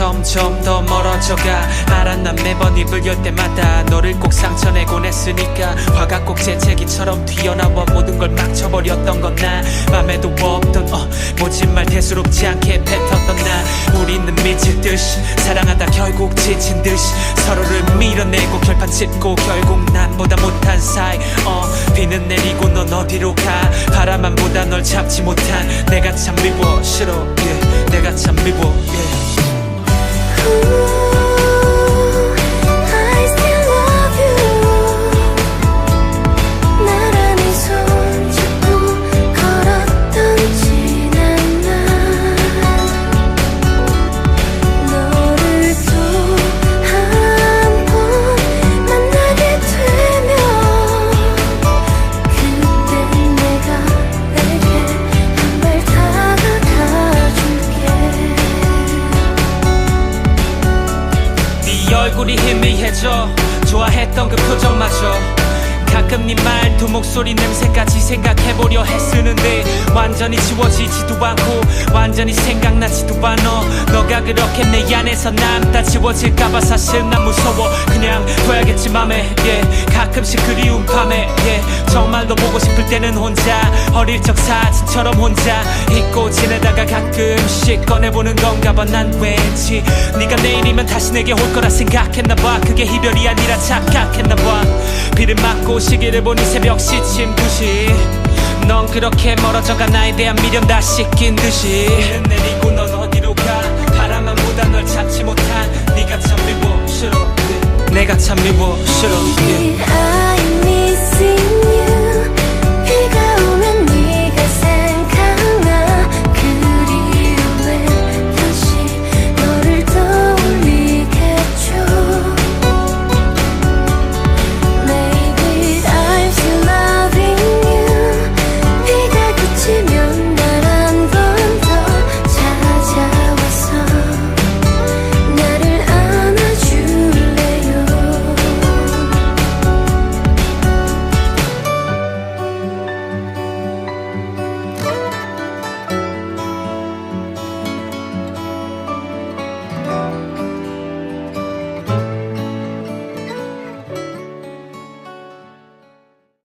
점점 더 멀어져가. 난 매번 입을 열 때마다 너를 꼭 상처내곤 했으니까. 화가 꼭 재채기처럼 튀어나와 모든 걸 막 쳐버렸던 건 나. 맘에도 없던 어 모진말 대수롭지 않게 뱉었던 나. 우리는 미칠 듯이 사랑하다 결국 지친 듯이 서로를 밀어내고 결판 짓고 결국 남보다 못한 사이. 어 비는 내리고 넌 어디로 가? 보다 널 잡지 못한 내가 참 미워 싫어 yeah. 내가 참 미워 yeah. 얼굴이 희미해져 표정마저 가끔 네 말투 목소리 냄새까지 생각해보려 했쓰는데 완전히 지워지지도 않고 완전히 생각나지도 않아. 너가 그렇게 내 안에서 남다 지워질까봐 사실 난 무서워. 그냥 둬야겠지 맘에. yeah. 가끔씩 그리운 밤에. yeah. 정말 너 보고 싶을 때는 혼자 어릴 적 사진처럼 혼자 잊고 지내다가 가끔씩 꺼내보는 건가 봐 난 왠지 네가 내일이면 다시 내게 올 거라 생각했나 봐. 그게 이별이 아니라 착각했나 봐. 비를 맞고 시기를 보니 새벽 시침 2시. 넌 그렇게 멀어져가 나에 대한 미련 다 씻긴 듯이. 내리고 넌 어디로 가? 바라만 보다 널 잡지 못한 네가 참 미워 싫어. 내가 참 미워 싫어.